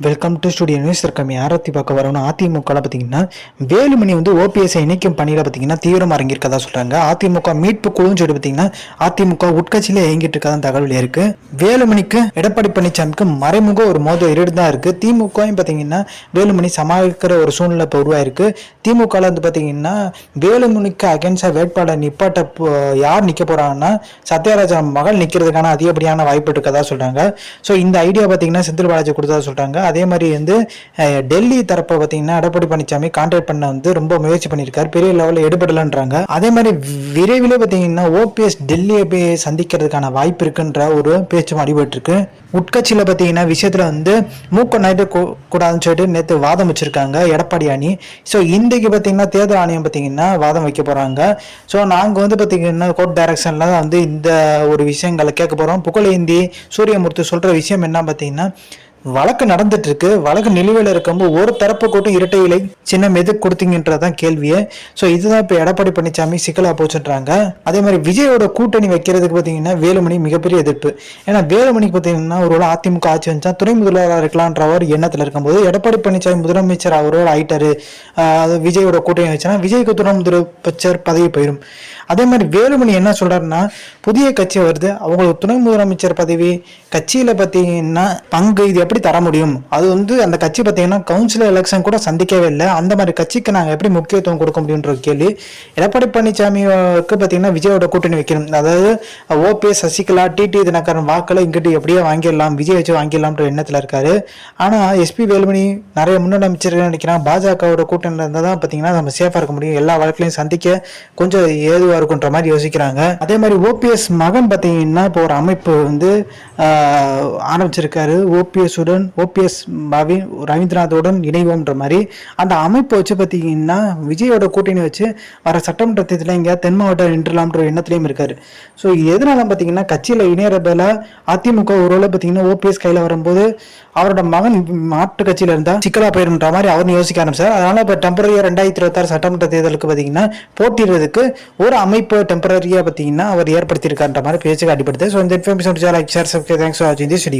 Welcome to studio news இருக்கம் யாரத்தி பார்க்க வரோம்னா அதிமுகவில் பார்த்தீங்கன்னா வேலுமணி வந்து ஓபிஎஸ்ஐ இணைக்கும் பணியில் பார்த்தீங்கன்னா தீவிரமாக இறங்கியிருக்கதா சொல்கிறாங்க அதிமுக மீட்பு குழுன்னு சொல்லி பார்த்தீங்கன்னா அதிமுக உட்கட்சியிலே இயங்கிட்டு இருக்கதான் தகவல் இருக்கு. வேலுமணிக்கு எடப்பாடி பழனிசாமிக்கு மறைமுக ஒரு மோத இரு தான் இருக்கு. திமுகவும் பார்த்தீங்கன்னா வேலுமணி சமாளிக்கிற ஒரு சூழ்நிலை இப்போ உருவாயிருக்கு. திமுகவில் வந்து பார்த்தீங்கன்னா வேலுமணிக்கு அகேன்ஸ்டாக வேட்பாளர் நிப்பாட்ட யார் நிற்க போகிறாங்கன்னா சத்யராஜா மகள் நிற்கிறதுக்கான அதிகப்படியான வாய்ப்பு இருக்கதா சொல்கிறாங்க ஸோ இந்த ஐடியா பார்த்தீங்கன்னா செந்தில் பாலாஜி கொடுத்ததா சொல்கிறாங்க அதே மாதிரி வந்து டெல்லி தரப்பை பார்த்தீங்கன்னா எடப்பாடி பழனிசாமி கான்டாக்ட் பண்ண வந்து ரொம்ப முயற்சி பண்ணியிருக்காரு பெரிய லெவலில் எடுபடலன்றாங்க அதே மாதிரி விரைவில் பார்த்தீங்கன்னா ஓபிஎஸ் டெல்லியை போய் சந்திக்கிறதுக்கான வாய்ப்பு இருக்குன்ற ஒரு பேச்சும் அடிபட்டுருக்கு. உட்கட்சியில் பார்த்தீங்கன்னா விஷயத்தில் வந்து மூக்க நாயிட்டு கூடாதுன்னு சொல்லிட்டு நேற்று வாதம் வச்சிருக்காங்க எடப்பாடி அணி. ஸோ இன்றைக்கு பார்த்தீங்கன்னா தேர்தல் ஆணையம் பார்த்தீங்கன்னா வாதம் வைக்க போகிறாங்க ஸோ நாங்கள் வந்து பார்த்தீங்கன்னா கோர்ட் டைரக்ஷனில் தான் வந்து இந்த ஒரு விஷயங்களை கேட்க போகிறோம் புகழேந்தி சூரியமூர்த்தி சொல்கிற விஷயம் என்ன பார்த்தீங்கன்னா வழக்கு நடந்துட்டு இருக்கு வழக்கு நிலுவையில் இருக்கும்போது ஒரு தரப்பு கூட்டம் இரட்டை இலை சின்னம் எது கொடுத்தீங்கன்றதான் கேள்வியே. ஸோ இதுதான் இப்போ எடப்பாடி பழனிசாமி சிக்கலா போச்சுன்றாங்க. அதே மாதிரி விஜயோட கூட்டணி வைக்கிறதுக்கு பார்த்தீங்கன்னா வேலுமணி மிகப்பெரிய எதிர்ப்பு. ஏன்னா வேலுமணிக்கு பார்த்தீங்கன்னா ஒரு அதிமுக ஆட்சி வந்துச்சா துணை முதல்வராக இருக்கலான்ற ஒரு எண்ணத்தில் இருக்கும்போது எடப்பாடி பழனிசாமி முதலமைச்சர் அவரோட ஆயிட்டாரு. அது விஜயோட கூட்டணி வச்சுன்னா விஜய்க்கு துணை முதலமைச்சர் பதவி போயிடும் அதே மாதிரி வேலுமணி என்ன சொல்கிறாருன்னா புதிய கட்சி வருது அவங்களுக்கு துணை முதலமைச்சர் பதவி கட்சியில் பார்த்தீங்கன்னா பங்கு இது எப்படி தர முடியும்? அது வந்து அந்த கட்சி பார்த்தீங்கன்னா கவுன்சிலர் எலெக்ஷன் கூட சந்திக்கவே இல்லை. அந்த மாதிரி கட்சிக்கு நாங்கள் எப்படி முக்கியத்துவம் கொடுக்க முடியுன்ற கேள்வி. எடப்பாடி பழனிசாமிக்கு பார்த்தீங்கன்னா விஜயோட கூட்டணி வைக்கணும். அதாவது ஓபிஎஸ் சசிகலா டிடி தினகரன் வாக்களை இங்கிட்டு எப்படியே வாங்கிடலாம் விஜய் வச்சு வாங்கிடலாம்ன்ற எண்ணத்தில் இருக்காரு. ஆனால் எஸ்பி வேலுமணி நிறைய முன்னாள் அமைச்சர்கள் நினைக்கிறான் பாஜகவோட கூட்டணியில் இருந்தால் தான் பார்த்தீங்கன்னா நம்ம சேஃபாக இருக்க முடியும். எல்லா வழக்கிலையும் சந்திக்க கொஞ்சம் ஏதுவாக இருக்குன்ற மாதிரி யோசிக்கிறாங்க. அதே மாதிரி ஓபிஎஸ் மகன் பார்த்தீங்கன்னா இப்போ ஒரு அமைப்பு வந்து ஆரம்பிச்சிருக்காரு. ஓபிஎஸ் உடன் ஓபிஎஸ் பவி ரவீந்திரநாத்தோடன் இணைவோம்ன்ற மாதிரி. அந்த அமைப்பை வச்சு பார்த்தீங்கன்னா விஜயோட கூட்டணி வச்சு வர சட்டமன்ற தேர்தலில் எங்கேயாவது தென் மாவட்டம் நின்றலாம்ன்ற எண்ணத்துலையும் இருக்காரு. ஸோ எதனால பார்த்தீங்கன்னா கட்சியில் இணையற பேல அதிமுக ஒருவேளை பார்த்தீங்கன்னா ஓபிஎஸ் கையில் வரும்போது அவரோட மகன் மாட்டு கட்சியில் இருந்தால் சிக்கலா போயிருன்ற மாதிரி அவர் யோசிக்க ஆரம்பிச்சார். அதனால இப்போ டெம்பரரியாக ரெண்டாயிரத்தி இருபத்தாறு சட்டமன்ற தேர்தலுக்கு பார்த்தீங்கன்னா போட்டிடுறதுக்கு ஒரு அமைப்பு டெம்பரரியாக பார்த்தீங்கன்னா அவர் ஏற்படுத்தியிருக்கான்ற மாதிரி பேச்சுக்கு அடிப்படுது. ஸோ இந்த information like share subscribe thanks for வாட்சிங் திஸ் வீடியோ